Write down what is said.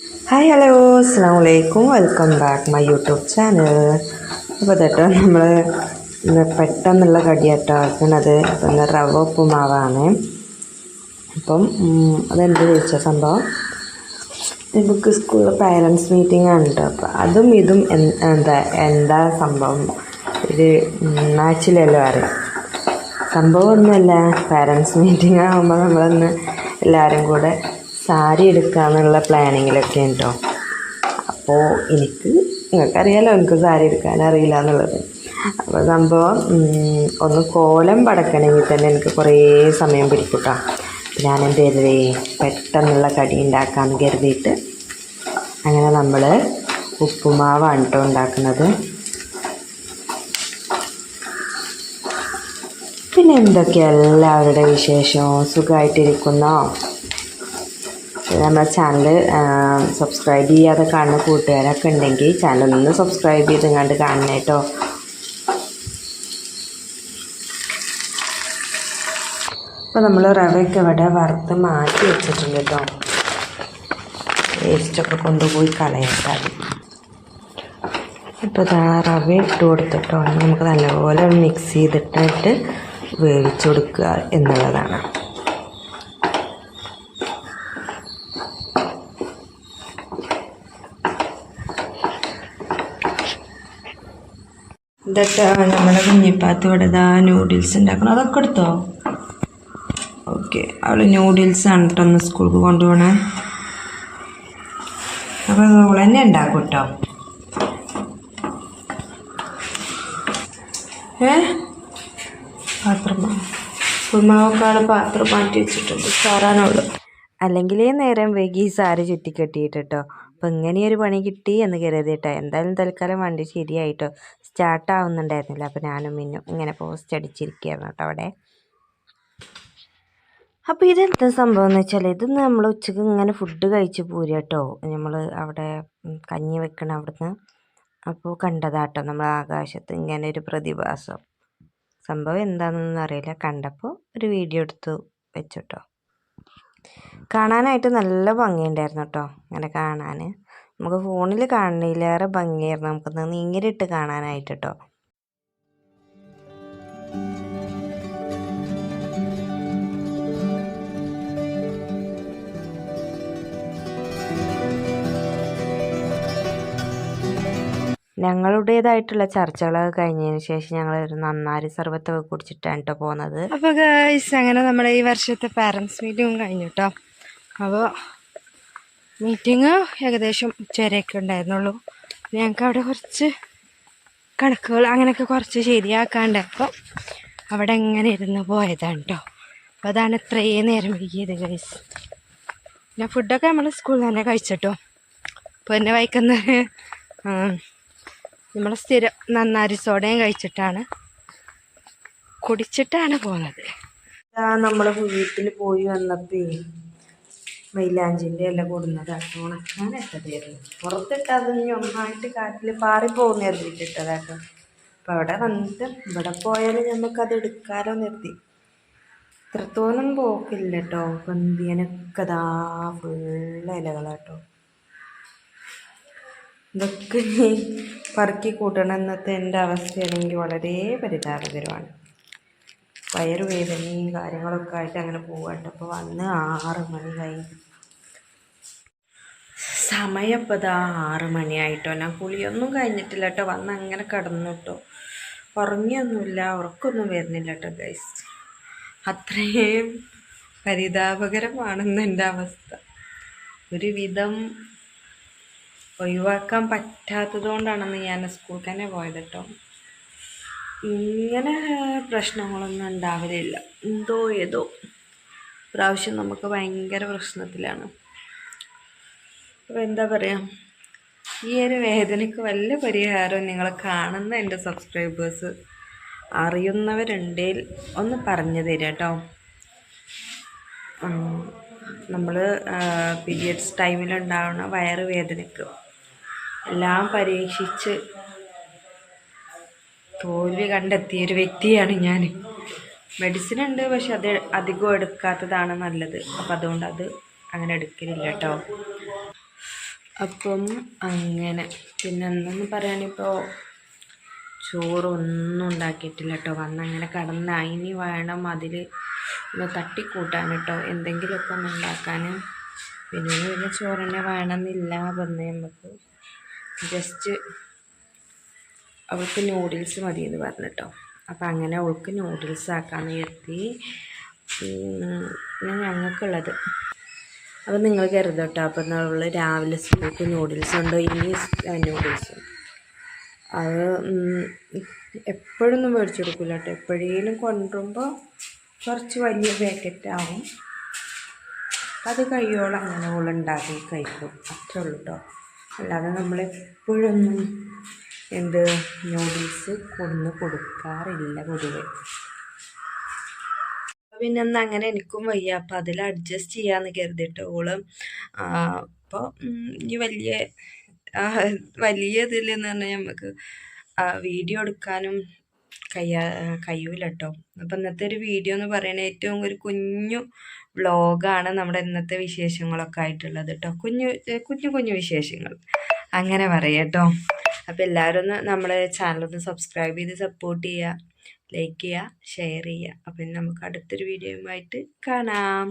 Hi hello അസ്സാം വലൈക്കും welcome back my YouTube channel അപ്പോൾ തട്ടോ നമ്മൾ പെട്ടെന്നുള്ള കടിയാട്ടോ ആക്കണത് അപ്പം ഇന്ന് റവ ഉപ്പുമാവാണ്. അപ്പം അതെന്ത് ചോദിച്ച സംഭവം? നമുക്ക് സ്കൂളിൽ പാരൻസ് മീറ്റിംഗ് ആണ് കേട്ടോ അപ്പോൾ അതും ഇതും എന്താ എന്താ സംഭവം? ഇത് മാച്ചിലല്ലോ അറിയാം സംഭവമൊന്നുമല്ല പാരൻസ് മീറ്റിംഗ് ആകുമ്പോൾ നമ്മളൊന്ന് എല്ലാവരും കൂടെ സാരി എടുക്കാമെന്നുള്ള പ്ലാനിങ്ങിലൊക്കെ ഉണ്ടോ? അപ്പോൾ എനിക്ക് നിങ്ങൾക്കറിയാലോ എനിക്ക് സാരി എടുക്കാൻ അറിയില്ല എന്നുള്ളത്. അപ്പോൾ സംഭവം ഒന്ന് കോലം പടക്കണമെങ്കിൽ തന്നെ എനിക്ക് കുറേ സമയം പിടിക്കും കേട്ടോ ഞാൻ പെട്ടെന്നുള്ള കടി ഉണ്ടാക്കാമെന്ന് കരുതിയിട്ട് അങ്ങനെ നമ്മൾ ഉപ്പുമാവാണ് കേട്ടോ ഉണ്ടാക്കുന്നത്. പിന്നെ എന്തൊക്കെയാണ് എല്ലാവരുടെ വിശേഷവും? സുഖമായിട്ടിരിക്കുന്നോ നമ്മുടെ ചാനൽ സബ്സ്ക്രൈബ് ചെയ്യാതെ കാണുന്ന കൂട്ടുകാരൊക്കെ ഉണ്ടെങ്കിൽ ചാനൽ ഒന്ന് സബ്സ്ക്രൈബ് ചെയ്തെങ്ങാണ്ട് കാണണം കേട്ടോ അപ്പോൾ നമ്മൾ റവയൊക്കെ ഇവിടെ വറുത്ത് മാറ്റി വെച്ചിട്ടുണ്ട് കേട്ടോ വേസ്റ്റൊക്കെ കൊണ്ടുപോയി കളയട്ടാൽ ഇപ്പോൾ ഇതാ റവ ഇട്ട് കൊടുത്തിട്ടോ നമുക്ക് നല്ലപോലെ മിക്സ് ചെയ്തിട്ടിട്ട് വേവിച്ചു കൊടുക്കുക എന്നുള്ളതാണ്. ഇതൊക്കെ നമ്മുടെ കുഞ്ഞിപ്പാത്ത് ഇവിടെ ഇതാ നൂഡിൽസ് ഉണ്ടാക്കണം. അതൊക്കെ എടുത്തോ? ഓക്കെ അവൾ നൂഡിൽസ് ആണ് കേട്ടോ ഒന്ന് സ്കൂൾക്ക് കൊണ്ടുപോകണേ അപ്പോൾ നമ്മൾ തന്നെ ഉണ്ടാക്കും കേട്ടോ ഏ? പാത്രം ഉൾമാവക്കാട് പാത്രം മാറ്റി വെച്ചിട്ടുണ്ട്. സാറാനുള്ളു അല്ലെങ്കിൽ നേരം വൈകി സാരി ചുറ്റിക്കെട്ടിയിട്ട് കേട്ടോ അപ്പം ഒരു പണി കിട്ടി എന്ന് കരുതിയിട്ടോ. എന്തായാലും തൽക്കാലം വണ്ടി ശരിയായിട്ടോ. സ്റ്റാർട്ട് അപ്പോൾ ഞാനും മിന്നും ഇങ്ങനെ പോസ്റ്റ് അടിച്ചിരിക്കുകയായിരുന്നു കേട്ടോ അവിടെ. അപ്പോൾ ഇതെന്താ സംഭവം എന്ന് വെച്ചാൽ ഇത് നമ്മൾ ഉച്ചയ്ക്ക് ഇങ്ങനെ ഫുഡ് കഴിച്ച് പോരുക കേട്ടോ. നമ്മൾ അവിടെ കഞ്ഞി വെക്കണം അവിടുന്ന്. അപ്പോൾ കണ്ടതാട്ടോ നമ്മൾ ആകാശത്ത് ഇങ്ങനെ ഒരു പ്രതിഭാസം. സംഭവം എന്താണെന്നൊന്നും അറിയില്ല. കണ്ടപ്പോൾ ഒരു വീഡിയോ എടുത്തു വെച്ചിട്ടോ കാണാനായിട്ട് നല്ല ഭംഗിയുണ്ടായിരുന്നു കേട്ടോ അങ്ങനെ കാണാൻ നമുക്ക് ഫോണിൽ കാണുന്നതിലേറെ ഭംഗിയായിരുന്നു നമുക്കൊന്ന് നേരിട്ട് കാണാനായിട്ട് കേട്ടോ ഞങ്ങളുടേതായിട്ടുള്ള ചർച്ചകളൊക്കെ കഴിഞ്ഞതിന് ശേഷം ഞങ്ങൾ ഒരു നന്നാരി സർബത്തൊക്കെ കുടിച്ചിട്ടാണ് കേട്ടോ പോകുന്നത് അപ്പോൾ ഗൈസ് അങ്ങനെ നമ്മുടെ ഈ വർഷത്തെ പാരൻസ് മീറ്റിംഗ് കഴിഞ്ഞു കേട്ടോ അപ്പോൾ മീറ്റിംഗ് ഏകദേശം ഉച്ചവരെയൊക്കെ ഉണ്ടായിരുന്നുള്ളൂ. ഞങ്ങൾക്ക് അവിടെ കുറച്ച് കണക്കുകൾ അങ്ങനെയൊക്കെ കുറച്ച് ശരിയാക്കാണ്ട് അപ്പോൾ അവിടെ എങ്ങനെ ഇരുന്ന് പോയതാണ് കേട്ടോ അപ്പോൾ അതാണ് ഇത്രയും നേരം വൈകിയത് ഗൈസ് പിന്നെ ഫുഡൊക്കെ നമ്മൾ സ്കൂളിൽ തന്നെ കഴിച്ചിട്ടോ. അപ്പോൾ എന്നെ വൈക്കുന്ന നമ്മൾ സ്ഥിരം നന്നാരി സോഡയും കഴിച്ചിട്ടാണ് കുടിച്ചിട്ടാണ് പോകുന്നത് നമ്മൾ വീട്ടിൽ പോയി വന്നപ്പോ മൈലാഞ്ചിന്റെ ഇല കൊടുന്നതാട്ടോ പുറത്തിട്ടത് അത് ഒന്നായിട്ട് കാറ്റിൽ പാറി പോകുന്ന ഇട്ടിട്ടതാട്ടോ അപ്പം അവിടെ വന്നിട്ട് ഇവിടെ പോയാൽ നമുക്കത് എടുക്കാലോ നിർത്തി ഇത്രത്തോളം പോക്കില്ല കേട്ടോ പന്തിയനൊക്കെ ഫുള്ള് ഇലകളാട്ടോ ഇതൊക്കെ ഈ പറക്കി കൂട്ടണം എന്നത്തെ എന്റെ അവസ്ഥയാണെങ്കിൽ വളരെ പരിതാപകരമാണ്. വയറുവേദനയും കാര്യങ്ങളൊക്കെ ആയിട്ട് അങ്ങനെ പോകാണ്ട് അപ്പോൾ വന്ന് ആറ് മണി കഴിഞ്ഞു. സമയം ഇപ്പോൾ ഇതാ ആറ് മണിയായിട്ടോ ഞാൻ കുളിയൊന്നും കഴിഞ്ഞിട്ടില്ല കേട്ടോ. വന്ന് അങ്ങനെ കിടന്നു കേട്ടോ ഉറങ്ങിയൊന്നുമില്ല. ഉറക്കൊന്നും വരുന്നില്ല കേട്ടോ ഗൈസ് അത്രയും പരിതാപകരമാണെന്ന് എന്റെ അവസ്ഥ. ഒരു വിധം ഒഴിവാക്കാൻ പറ്റാത്തത് കൊണ്ടാണെന്ന് ഞാൻ സ്കൂളിൽ തന്നെ പോയത് കേട്ടോ. ഇങ്ങനെ പ്രശ്നങ്ങളൊന്നും ഉണ്ടാവലില്ല. എന്തോ ഏതോ പ്രാവശ്യം നമുക്ക് ഭയങ്കര പ്രശ്നത്തിലാണ്. അപ്പോൾ എന്താ പറയുക ഈ ഒരു വേദനയ്ക്ക് വല്ല പരിഹാരവും നിങ്ങൾ കാണുന്ന എന്റെ സബ്സ്ക്രൈബേഴ്സ് അറിയുന്നവരുണ്ടെങ്കിൽ ഒന്ന് പറഞ്ഞു തരാം കേട്ടോ. നമ്മൾ പീരിയഡ്സ് ടൈമിലുണ്ടാവുന്ന വയറ് വേദനയ്ക്ക് എല്ലാം പരീക്ഷിച്ച് തോൽവി കണ്ടെത്തിയ ഒരു വ്യക്തിയാണ് ഞാൻ മെഡിസിൻ ഉണ്ട് പക്ഷെ അത് അധികം എടുക്കാത്തതാണ് നല്ലത്. അപ്പം അതുകൊണ്ട് അത് അങ്ങനെ എടുക്കലില്ല കേട്ടോ. അപ്പം അങ്ങനെ. പിന്നെ എന്തെന്ന് പറയാനിപ്പോൾ ചോറൊന്നും ഉണ്ടാക്കിയിട്ടില്ല കേട്ടോ. വന്നങ്ങനെ കടന്ന്. അതിന് വേണം അതിൽ ഒന്ന് തട്ടിക്കൂട്ടാൻ കേട്ടോ. എന്തെങ്കിലുമൊക്കെ ഒന്ന് ഉണ്ടാക്കാൻ പിന്നെ പിന്നെ ചോറ് തന്നെ വേണമെന്നില്ല പറഞ്ഞ് നമുക്ക്. ജസ്റ്റ് അവൾക്ക് നൂഡിൽസ് മതി എന്ന് പറഞ്ഞിട്ടോ അപ്പം അങ്ങനെ അവൾക്ക് നൂഡിൽസ് ആക്കാമെന്ന് കരുതി പിന്നെ ഞങ്ങൾക്കുള്ളത്. അപ്പം നിങ്ങൾ കരുതട്ടോ. അപ്പം നമ്മൾ രാവിലെ സ്കൂൾക്ക് നൂഡിൽസ് ഉണ്ടോ? ഇനി നൂഡിൽസ് അത് എപ്പോഴൊന്നും മേടിച്ചു കൊടുക്കില്ല കേട്ടോ. എപ്പോഴേലും കൊണ്ടുവരുമ്പോൾ കുറച്ച് വലിയ പാക്കറ്റ് ആവും. അത് കഴിയോളം അങ്ങനെ ഓൾ ഉണ്ടാക്കി കഴിക്കും. അത്രേ ഉള്ളൂ കേട്ടോ. അല്ലാതെ നമ്മൾ എപ്പോഴൊന്നും എന്ത് നൂഡിൽസ് കൊണ്ടു കൊടുക്കാറില്ല പൊതുവെ. പിന്നെ ഒന്ന് അങ്ങനെ എനിക്കും വയ്യ. അപ്പം അതിൽ അഡ്ജസ്റ്റ് ചെയ്യാന്ന് കരുതിയിട്ട് ഓൾ അപ്പോൾ ഈ വലിയ വലിയ ഇതിൽ എന്ന് പറഞ്ഞാൽ നമുക്ക് വീഡിയോ എടുക്കാനും കഴിയാ കഴിയൂല കേട്ടോ അപ്പം ഇന്നത്തെ ഒരു വീഡിയോ എന്ന് പറയുന്നത് ഏറ്റവും ഒരു കുഞ്ഞു വ്ളോഗാണ് നമ്മുടെ ഇന്നത്തെ വിശേഷങ്ങളൊക്കെ ആയിട്ടുള്ളത് കേട്ടോ കുഞ്ഞു കുഞ്ഞു കുഞ്ഞു വിശേഷങ്ങൾ. അങ്ങനെ പറയാം കേട്ടോ അപ്പോൾ എല്ലാവരും ഒന്ന് നമ്മുടെ ചാനലൊന്ന് സബ്സ്ക്രൈബ് ചെയ്ത് സപ്പോർട്ട് ചെയ്യുക ലൈക്ക് ചെയ്യുക ഷെയർ ചെയ്യുക അപ്പം നമുക്ക് അടുത്തൊരു വീഡിയോയുമായിട്ട് കാണാം.